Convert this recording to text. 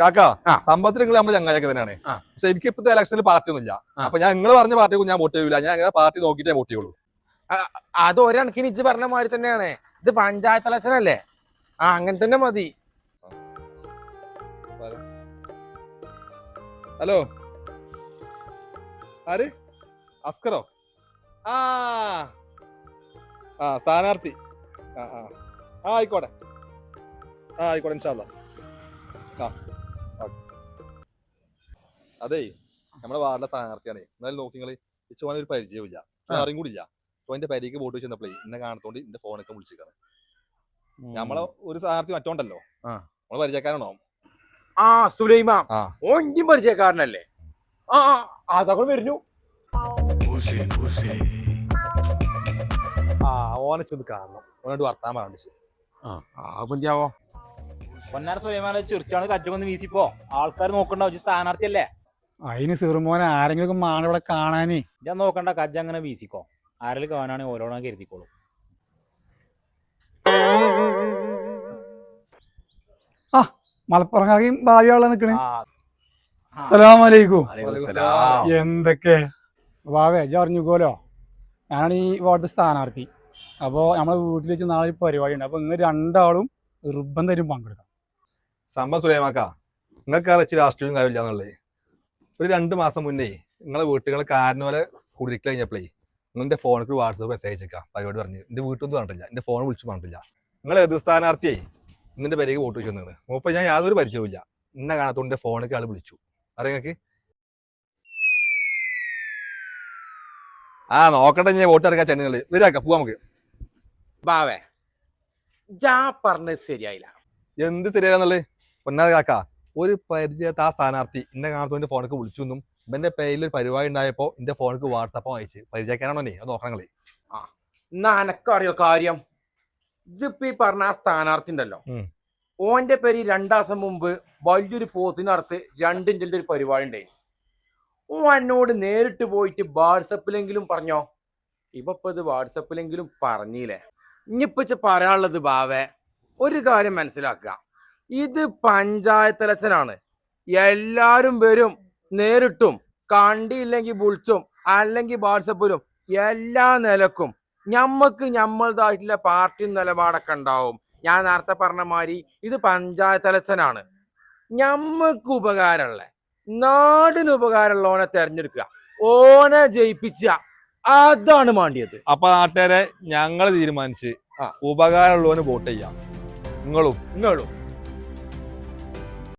കാക്ക. സമ്പത്തിൽ നിങ്ങൾ നമ്മുടെ ചങ്ങായൊക്കെ തന്നെയാണ്. പക്ഷെ എനിക്ക് ഇപ്പത്തെ ഇലക്ഷനിൽ പാർട്ടി ഒന്നുമില്ല. അപ്പൊ ഞാൻ നിങ്ങൾ പറഞ്ഞ പാർട്ടി ഞാൻ വോട്ട് ചെയ്യൂല. ഞാൻ അങ്ങനെ പാർട്ടി നോക്കിയിട്ടേ വോട്ട് ചെയ്യുള്ളൂ. അത് ഒരണക്കിന് ഇജ്ജ് പറഞ്ഞ മാതിരി തന്നെയാണ്. ഇത് പഞ്ചായത്ത് ഇലക്ഷൻ അല്ലേ? ആ അങ്ങനെ തന്നെ മതി. ഹലോ? ആര്? അസ്കറോ? ആ. ആ സ്ഥാനാർത്ഥി. ആ ആ. ആയിക്കോട്ടെ. ആ ആയിക്കോട്ടെ ഇൻഷാല്ല ആ. അതേ നമ്മുടെ വാർഡിലെ സ്ഥാനാർത്ഥിയാണേ. എന്നാലും നോക്കി നിങ്ങൾ ചോന ഒരു പരിചയമില്ല ആരും അറിയും കൂടി ഇല്ല ചോന്റെ പരിക്ക് വോട്ട് ചെന്നപ്പോഴേ എന്നെ കാണത്തോണ്ട് എന്റെ ഫോണൊക്കെ വിളിച്ചിരിക്കണം നമ്മളെ ഒരു സ്ഥാനാർത്ഥി മറ്റോണ്ടല്ലോ. ആ. നമ്മളെ പരിചയക്കാരാണോ ആ സുലൈമാ. ആ. പരിചയക്കാരനല്ലേ? ആ ആ, അതൊക്കെ വരുന്നു. ആ ഓനെ ചെന്ന് കാണണം. ഓനോട് വർത്താൻ പറഞ്ഞു ആ പഞ്ചാവോ പൊന്നാര സുലൈമാനെ ചെറിച്ചാണ് കജ്ജൊന്ന് വീസിപ്പോ ആൾക്കാർ നോക്കണ്ടാവും സ്ഥാനാർത്ഥി സ്ഥാനാർത്ഥിയല്ലേ? അതിന് സിറുമോനെ ആരെങ്കിലും മാണിവിടെ കാണാനേ. ഞാൻ നോക്കണ്ട കജ്ജ അങ്ങനെ വീസിക്കോ ആരെങ്കിലും കാണാണെങ്കിൽ ഓരോണം ആ മലപ്പുറം ഭാവിയാളെ നിക്കണേ. എന്തൊക്കെ? വാവേ അറിഞ്ഞുకోലോ ഞാനാണ് ഈ വാർഡ് സ്ഥാനാർത്ഥി. അപ്പോൾ നമ്മളെ വീട്ടിൽ വെച്ച് നാളെ പരിപാടി ഉണ്ട്. അപ്പോൾ ഇന്ന് രണ്ടാളും നിർബന്ധമായിട്ടും പങ്കെടുക്കാം. സംഭവം സുലൈമാക്ക. നിങ്ങൾക്ക് അറിയിച്ച് രാഷ്ട്രീയവും കാര്യമില്ല എന്നുള്ളത്. ഒരു രണ്ട് മാസം മുന്നേ നിങ്ങളെ വീട്ടുകൾ കാരനോലെ കുടിരിക്കൽ കഴിഞ്ഞപ്പോഴേ നിങ്ങളുടെ ഫോണിൽ വാട്സപ്പ് മെസ്സേജ് അയച്ചേക്കാം. പരിപാടി പറഞ്ഞു. വീട്ടിൽ വീട്ടൊന്നും പറഞ്ഞിട്ടില്ല. എന്റെ ഫോൺ വിളിച്ചു പറഞ്ഞിട്ടില്ല. നിങ്ങൾ എതിർ സ്ഥാനാർത്ഥിയെ ഇന്നിന്റെ പേരേക്ക് വോട്ട് വെച്ചു നിങ്ങൾ മൂപ്പം ഞാൻ യാതൊരു പരിചയവുമില്ല. എന്നെ കാണാത്തോണ്ട് എന്റെ ഫോണിലേക്ക് ആൾ വിളിച്ചു. അറിയാം നിങ്ങൾക്ക് ആ നോക്കട്ടെ ഞാൻ വോട്ട് ഇറക്കാൻ ചെന്നുകൾ വരാക്ക പോവാ നമുക്ക്. ബാവേ ജാ പറഞ്ഞത് ശരിയായില്ല. എന്ത് ശരിയാന്നുള്ളത് പൊന്നാർ കാക്ക ഒരു പരിചയത്ത് ആ സ്ഥാനാർത്ഥി എന്നെ എന്റെ ഫോണിൽ വിളിച്ചു എന്നും ഇവന്റെ പേരിൽ ഒരു പരിപാടി ഉണ്ടായപ്പോൾ എന്റെ ഫോണിക്ക് വാട്സപ്പ് അയച്ച് പരിചയക്കാനാണോ നീ? അത് നോക്കണം ആ എന്നാ എനക്കറിയോ കാര്യം? ജിപ്പി പറഞ്ഞ ആ സ്ഥാനാർത്ഥി ഉണ്ടല്ലോ. ഓന്റെ പേര് രണ്ടാസം മുമ്പ് വലിയൊരു പോത്തിനടുത്ത് രണ്ടിഞ്ചിന്റെ ഒരു പരിപാടി ഉണ്ടായി ഓ എന്നോട് നേരിട്ട് പോയിട്ട് വാട്സപ്പിലെങ്കിലും പറഞ്ഞോ? ഇപ്പൊ ഇത് വാട്സപ്പിലെങ്കിലും പറഞ്ഞില്ലേ? ഇനിയിപ്പൊ ഇച്ച് പറയാനുള്ളത് ബാവേ ഒരു കാര്യം മനസ്സിലാക്കുക. ഇത് പഞ്ചായത്ത് ഇലക്ഷനാണ്. എല്ലാരും വരും നേരിട്ടും കണ്ടില്ലെങ്കിൽ വിളിച്ചും അല്ലെങ്കിൽ വാട്സപ്പിലും എല്ലാ നിലക്കും. ഞമ്മക്ക് ഞമ്മളതായിട്ടുള്ള പാർട്ടി നിലപാടൊക്കെ ഉണ്ടാവും. ഞാൻ നേരത്തെ പറഞ്ഞ മാതിരി ഇത് പഞ്ചായത്ത് ഇലക്ഷനാണ്. ഞമ്മക്ക് ഉപകാരമുള്ള നാടിന് ഉപകാരമുള്ള ഓനെ തെരഞ്ഞെടുക്കുക ഓനെ ജയിപ്പിച്ച അതാണ് മാണ്ടിയത് അപ്പൊ നാട്ടുകാരെ ഞങ്ങൾ തീരുമാനിച്ച്. ഉപകാരമുള്ളവന് വോട്ട് ചെയ്യാം. നിങ്ങളും. നിങ്ങളും.